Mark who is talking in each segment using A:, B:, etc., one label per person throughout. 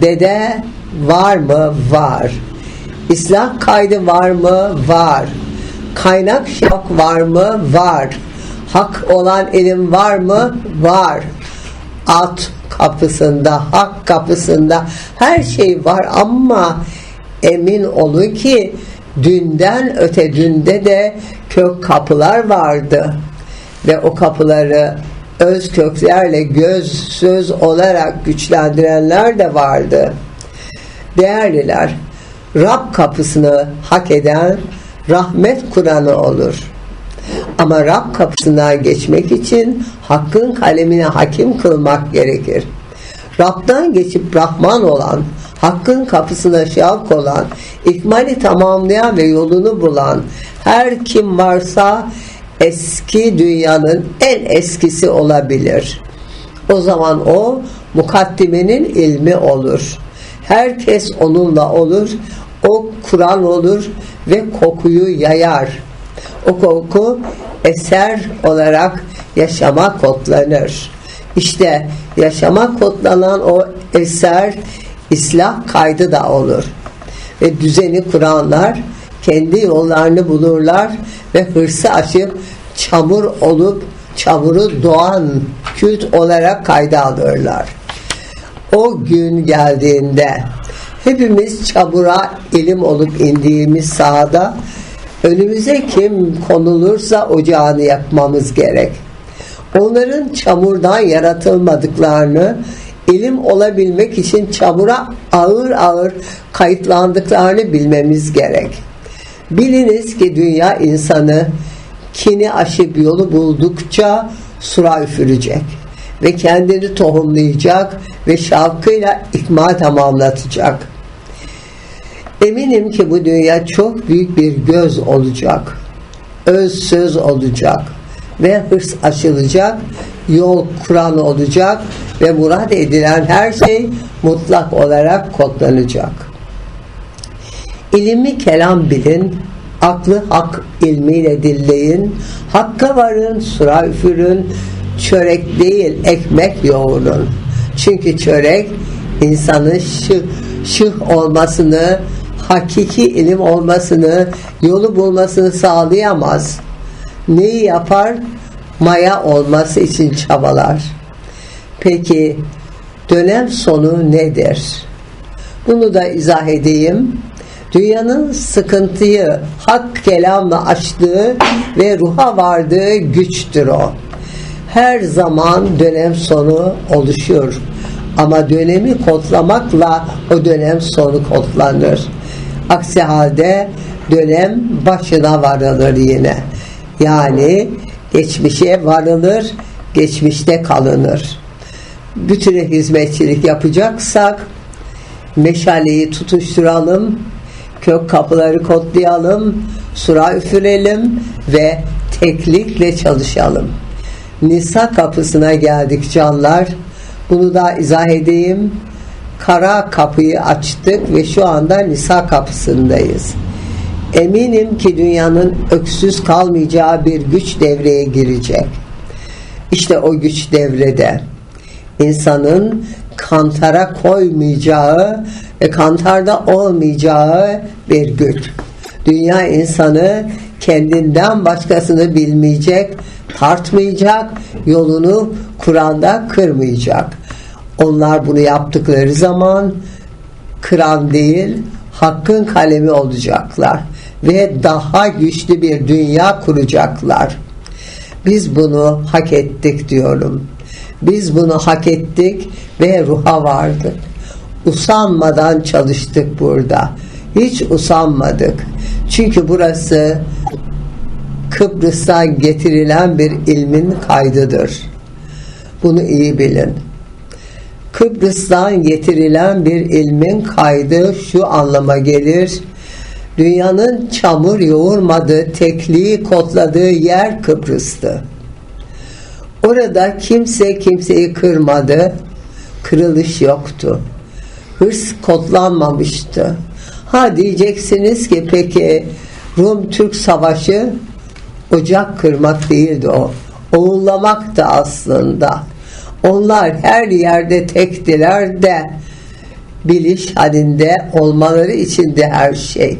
A: Dede var mı? Var. İslah kaydı var mı? Var. Kaynak şok var mı? Var. Hak olan ilim var mı? Var. At kapısında, hak kapısında her şey var ama emin olun ki dünden öte dünde de kök kapılar vardı ve o kapıları öz köklerle göz söz olarak güçlendirenler de vardı. Değerliler, Rab kapısını hak eden rahmet Kur'an'ı olur. Ama Rab kapısından geçmek için hakkın kalemine hakim kılmak gerekir. Rab'dan geçip Rahman olan, hakkın kapısına şavk olan, ikmali tamamlayan ve yolunu bulan her kim varsa eski dünyanın en eskisi olabilir. O zaman o mukaddimenin ilmi olur. Herkes onunla olur. O Kur'an olur ve kokuyu yayar. O koku eser olarak yaşama kodlanır. İşte yaşama kodlanan o eser islah kaydı da olur. Ve düzeni kuranlar kendi yollarını bulurlar ve hırsı aşıp çamur olup çamuru doğan kült olarak kayda alırlar. O gün geldiğinde hepimiz çamura ilim olup indiğimiz sahada önümüze kim konulursa ocağını yakmamız gerek. Onların çamurdan yaratılmadıklarını ilim olabilmek için çamura ağır ağır kayıtlandıklarını bilmemiz gerek. Biliniz ki dünya insanı kini aşıp yolu buldukça sura üfürecek ve kendini tohumlayacak ve şavkıyla ikmal tamamlatacak. Eminim ki bu dünya çok büyük bir göz olacak. Öz söz olacak ve hırs açılacak, yol kuran olacak ve murad edilen her şey mutlak olarak kodlanacak. İlmi kelam bilin, aklı hak ilmiyle dilleyin, hakka varın, sura üfürün, çörek değil ekmek yoğurun. Çünkü çörek insanın şıh, şıh olmasını, hakiki ilim olmasını, yolu bulmasını sağlayamaz. Neyi yapar? Maya olması için çabalar. Peki dönem sonu nedir? Bunu da izah edeyim. Dünyanın sıkıntıyı hak kelamla açtığı ve ruha vardığı güçtür o. Her zaman dönem sonu oluşuyor. Ama dönemi kodlamakla o dönem sonu kodlanır. Aksi halde dönem başına varılır yine. Yani geçmişe varılır, geçmişte kalınır. Bütüne hizmetçilik yapacaksak meşaleyi tutuşturalım, kök kapıları kodlayalım, sura üfürelim ve teklikle çalışalım. Nisa kapısına geldik canlar. Bunu da izah edeyim. Kara kapıyı açtık ve şu anda Nisa kapısındayız. Eminim ki dünyanın öksüz kalmayacağı bir güç devreye girecek. İşte o güç devrede insanın kantara koymayacağı ve kantarda olmayacağı bir güç. Dünya insanı kendinden başkasını bilmeyecek, tartmayacak, yolunu Kur'an'da kırmayacak. Onlar bunu yaptıkları zaman kıran değil, hakkın kalemi olacaklar ve daha güçlü bir dünya kuracaklar. Biz bunu hak ettik diyorum. Biz bunu hak ettik ve ruha vardık. Usanmadan çalıştık burada. Hiç usanmadık. Çünkü burası Kıbrıs'tan getirilen bir ilmin kaydıdır. Bunu iyi bilin. Kıbrıs'tan getirilen bir ilmin kaydı şu anlama gelir. Dünyanın çamur yoğurmadığı, tekliği kodladığı yer Kıbrıs'tı. Orada kimse kimseyi kırmadı, kırılış yoktu. Hırs kodlanmamıştı. Ha diyeceksiniz ki peki Rum-Türk savaşı ocak kırmak değildi o. Oğullamak da aslında. Onlar her yerde tektiler de biliş halinde olmaları içindi her şey.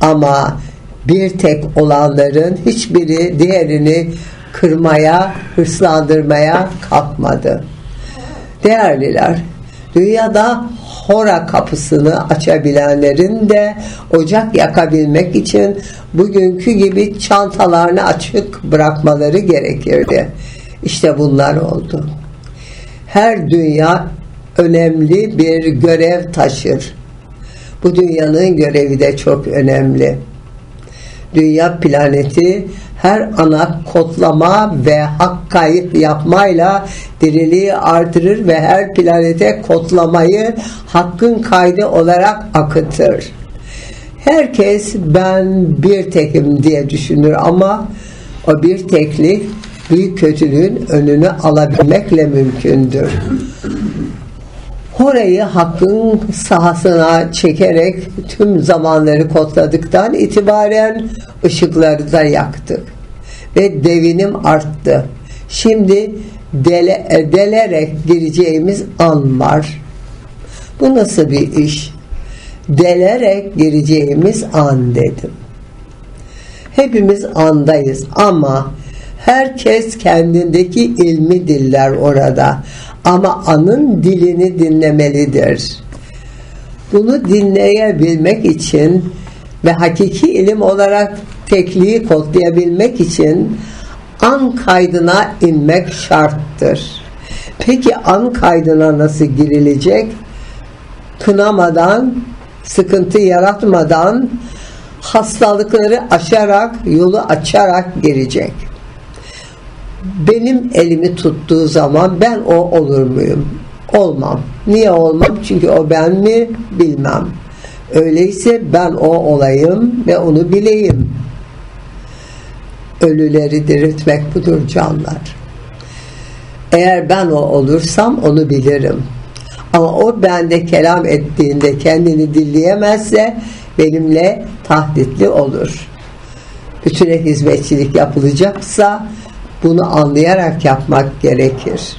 A: Ama bir tek olanların hiçbiri diğerini kırmaya, hırslandırmaya kalkmadı. Değerliler, dünyada hora kapısını açabilenlerin de ocak yakabilmek için bugünkü gibi çantalarını açık bırakmaları gerekirdi. İşte bunlar oldu. Her dünya önemli bir görev taşır. Bu dünyanın görevi de çok önemli. Dünya planeti her ana kodlama ve hak kayıt yapmayla diriliği artırır ve her planete kodlamayı hakkın kaydı olarak akıtır. Herkes ben bir tekim diye düşünür ama o bir teklik büyük kötülüğün önünü alabilmekle mümkündür. Orayı hakkın sahasına çekerek tüm zamanları kodladıktan itibaren ışıkları da yaktık. Ve devinim arttı. Şimdi dele, delerek gireceğimiz an var. Bu nasıl bir iş? Delerek gireceğimiz an dedim. Hepimiz andayız ama herkes kendindeki ilmi diller orada. Ama anın dilini dinlemelidir. Bunu dinleyebilmek için ve hakiki ilim olarak tekliği kodlayabilmek için an kaydına inmek şarttır. Peki an kaydına nasıl girilecek? Kınamadan, sıkıntı yaratmadan, hastalıkları aşarak, yolu açarak girecek benim elimi tuttuğu zaman ben o olur muyum? Olmam. Niye olmam? Çünkü o ben mi? Bilmem. Öyleyse ben o olayım ve onu bileyim. Ölüleri diriltmek budur canlar. Eğer ben o olursam onu bilirim. Ama o bende kelam ettiğinde kendini dilleyemezse benimle tahditli olur. Bütüne hizmetçilik yapılacaksa bunu anlayarak yapmak gerekir.